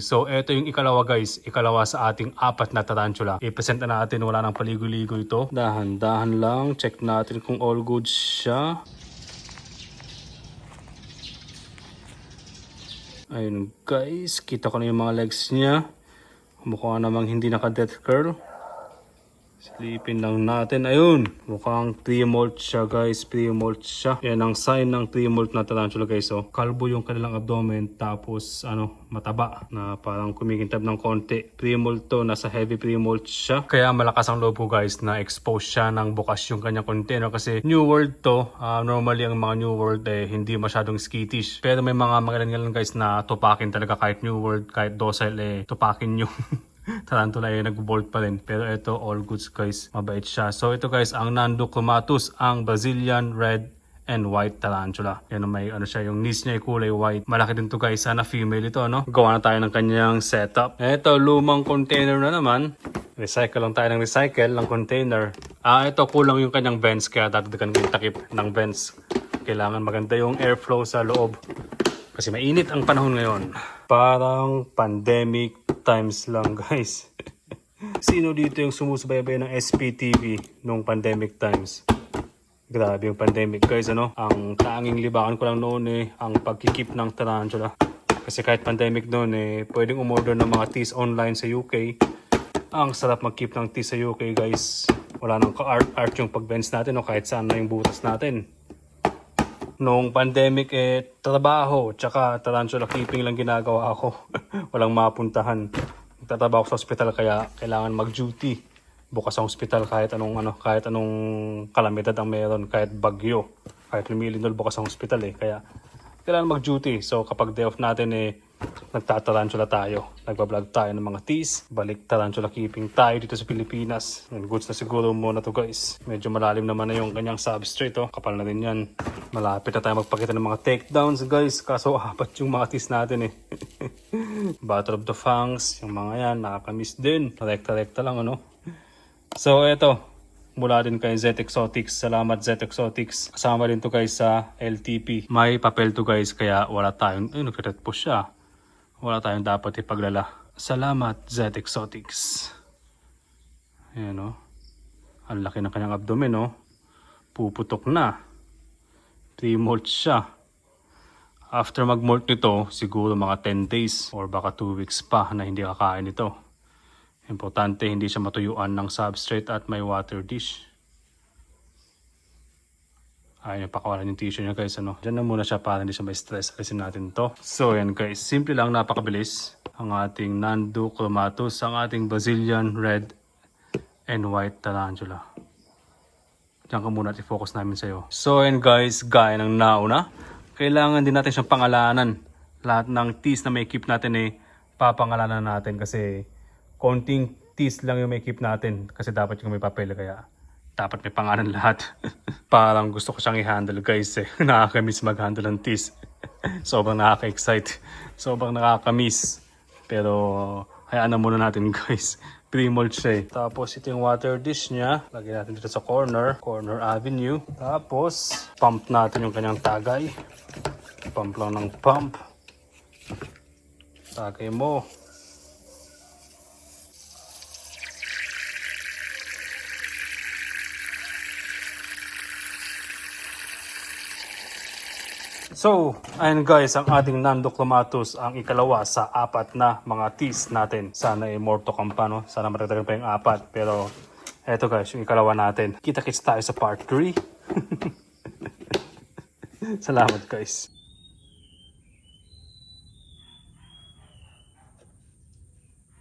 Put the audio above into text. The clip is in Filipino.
So, eto yung ikalawa guys. Ikalawa sa ating apat na tarantula. I-present na natin. Wala nang paligo-ligo ito. Dahan-dahan lang. Check natin kung all good siya. Ayun guys. Kita ko na yung mga legs niya. Mukha namang hindi naka-death curl. Silipin lang natin. Ayun. Mukhang pre-molt siya guys. Pre-molt siya. Yan ang sign ng pre-molt na tarantula guys. Oh. Kalbo yung kanilang abdomen. Tapos ano, mataba. Na parang kumikintab ng konti. Pre-molt to. Nasa heavy pre-molt siya. Kaya malakas ang loob ko guys na expose siya ng bukas yung kanyang container. Kasi New World to. Ah, normally ang mga New World eh hindi masyadong skittish. Pero may mga magalan guys na tupakin talaga kahit New World, kahit docile eh tupakin yung tarantula ay nag-bolt pa rin. Pero ito, all goods guys. Mabait siya. So ito guys, ang Nando Clumatus, ang Brazilian Red and White Tarantula. Yan may ano siya, yung knees niya ay kulay white. Malaki din to guys. Sana female ito, no? Gawa na tayo ng kanyang setup. Ito, lumang container na naman. Recycle lang tayo ng recycle ng container. Ah, ito kulang yung kanyang vents kaya dadagdagan ko yung takip ng vents. Kailangan maganda yung airflow sa loob. Kasi mainit ang panahon ngayon. Parang pandemic times lang, guys. Sino dito yung sumusubaybay ng SPTV nung pandemic times? Grabe yung pandemic, guys, ano? Ang tanging libakan ko lang noon eh, ang pagkikip ng tarantula. Kasi kahit pandemic noon eh, pwedeng umorder ng mga teas online sa UK. Ang sarap mag-keep ng teas sa UK, guys. Wala nang ka-art-art yung pag-bench natin o kahit saan na yung butas natin noong pandemic eh trabaho tsaka tarantula keeping lang ginagawa ko. Walang mapuntahan. Nagtatrabaho ako sa ospital kaya kailangan mag-duty. Bukas ang ospital kahit anong ano, kahit anong kalamidad ang meron, kahit bagyo, kahit lumilindol bukas ang ospital eh. Kaya kailangan mag-duty. So kapag day off natin eh nagtatarantula tayo. Nagbablog tayo ng mga teas. Balik tarantula keeping tayo dito sa Pilipinas. And goods na siguro muna to guys. Medyo malalim naman na yung kanyang substrate oh. Kapal na din yan. Malapit na tayo magpakita ng mga takedowns guys. Kaso apat yung mga teas natin eh. Battle of the Fangs. Yung mga yan nakakamiss din. Rekta-rekta lang ano. So eto. Mula din kay Z Exotics. Salamat Z Exotics. Kasama din to guys sa LTP. May papel to guys kaya wala tayong... Ay, nagre-red po siya wala tayong dapat ipaglala. Salamat, Z Exotics. Ayan o. Ang laki ng kanyang abdomen o. Puputok na. 3 molts siya. After mag-molt nito, siguro mga 10 days or baka 2 weeks pa na hindi kakain ito. Importante hindi siya matuyuan ng substrate at may water dish. Niya pakawalan yung tissue niya guys. Ano. Diyan na muna siya para hindi siya may stress. Alisin natin to. So yan guys. Simple lang napakabilis. Ang ating Nando Chromatus. Ang ating Brazilian Red and White Tarantula. Diyan ka muna at i-focus namin sa'yo. So yan guys. Gaya ng nauna. Kailangan din natin siyang pangalanan. Lahat ng teas na may keep natin eh papangalanan natin kasi konting teas lang yung may keep natin kasi dapat yung may papel kaya dapat may pangalan lahat. Parang gusto ko siyang i-handle guys eh. Nakakamiss mag-handle ng teas. Sobrang nakaka-excite. Sobrang nakakamiss. Pero hayaan na muna natin guys. Pre-mold siya eh. Tapos ito yung water dish niya. Lagyan natin dito sa corner. Corner avenue. Tapos pump natin yung kanyang tagay. Pump lang ng pump. Tagay mo. So, ayun guys, ang ating Nando Clamatus, ang ikalawa sa apat na mga teas natin. Sana ay more to? Sana maragdagan pa yung apat. Pero, eto guys, yung ikalawa natin. Kita-kits tayo sa part 3. Salamat guys.